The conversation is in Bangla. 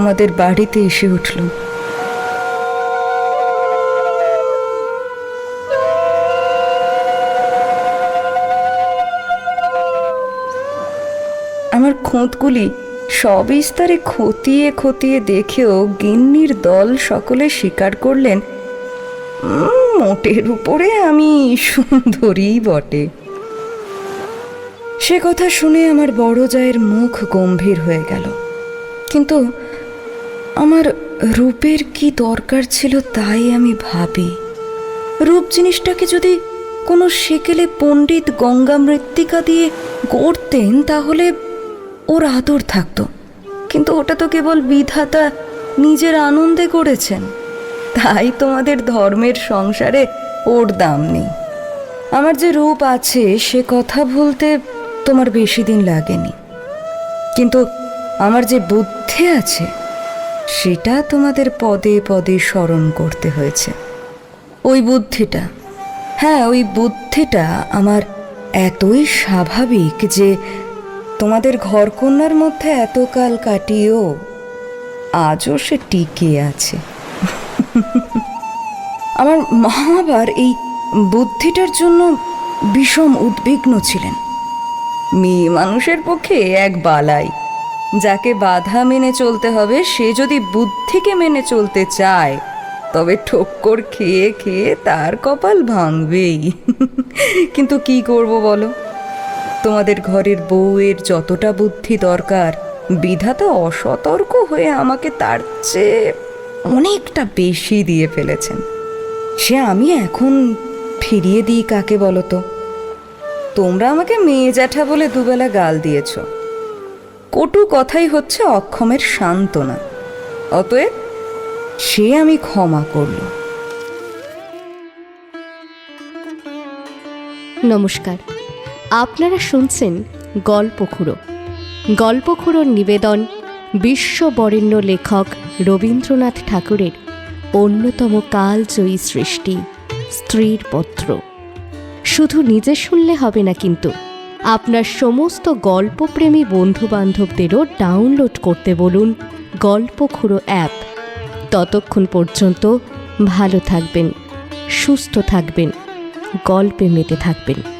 তোমাদের বাড়িতে এসে উঠল। আমার খোঁতগুলি সবিস্তারে খতিয়ে খতিয়ে দেখেও গিন্নির দল সকলে স্বীকার করলেন "উম, মোটের উপরে আমি সুন্দরী বটে। সে কথা শুনে আমার বড় জায়ের মুখ গম্ভীর হয়ে গেল। কিন্তু আমার রূপের কি দরকার ছিল তাই আমি ভাবি। রূপ জিনিসটাকে যদি কোনো সেকেলে পণ্ডিত গঙ্গা মৃত্তিকা দিয়ে গড়তেন, তাহলে ওর আদর থাকতো। কিন্তু ওটা তো কেবল বিধাতা নিজের আনন্দে করেছেন। তাই তোমাদের ধর্মের সংসারে ওর দাম নেই। আমার যে রূপ আছে, সে কথা বলতে তোমার বেশি দিন লাগেনি। কিন্তু আমার যে বুদ্ধি আছে সেটা তোমাদের পদে পদে স্মরণ করতে হয়েছে। ওই বুদ্ধিটা হ্যাঁ ওই বুদ্ধিটা আমার এতই স্বাভাবিক যে তোমাদের ঘরকন্যার মধ্যে এতকাল কাটিয়েও আজও সে টিকে আছে। আমার মা আবার এই বুদ্ধিটার জন্য বিষম উদ্বিগ্ন ছিলেন। মেয়ে মানুষের পক্ষে এক বালাই। যাকে বাধা মেনে চলতে হবে, সে যদি বুদ্ধিকে মেনে চলতে চায়, তবে ঠক্কর খেয়ে খেয়ে তার কপাল ভাঙবেই। কিন্তু কি করব বলো? তোমাদের ঘরের বউয়ের যতটা বুদ্ধি দরকার, বিধাতা অসতর্ক হয়ে আমাকে তার চেয়ে অনেকটা বেশি দিয়ে ফেলেছেন। সে আমি এখন ফিরিয়ে দিই কাকে বলো তো? তোমরা আমাকে মেয়ে জ্যাঠা বলে দুবেলা গাল দিয়েছ। কটু কথাই হচ্ছে অক্ষমের সান্ত্বনা। অতএব সে আমি ক্ষমা করল। নমস্কার। আপনারা শুনছেন গল্পখুড়ো। গল্পখুড়োর নিবেদন বিশ্ববরেণ্য লেখক রবীন্দ্রনাথ ঠাকুরের অন্যতম কালজয়ী সৃষ্টি, স্ত্রীর পত্র। শুধু নিজে শুনলে হবে না কিন্তু। আপনার সমস্ত গল্পপ্রেমী বন্ধুবান্ধবদেরও ডাউনলোড করতে বলুন গল্পখুড়ো অ্যাপ। ততক্ষণ পর্যন্ত ভালো থাকবেন, সুস্থ থাকবেন, গল্পে মেতে থাকবেন।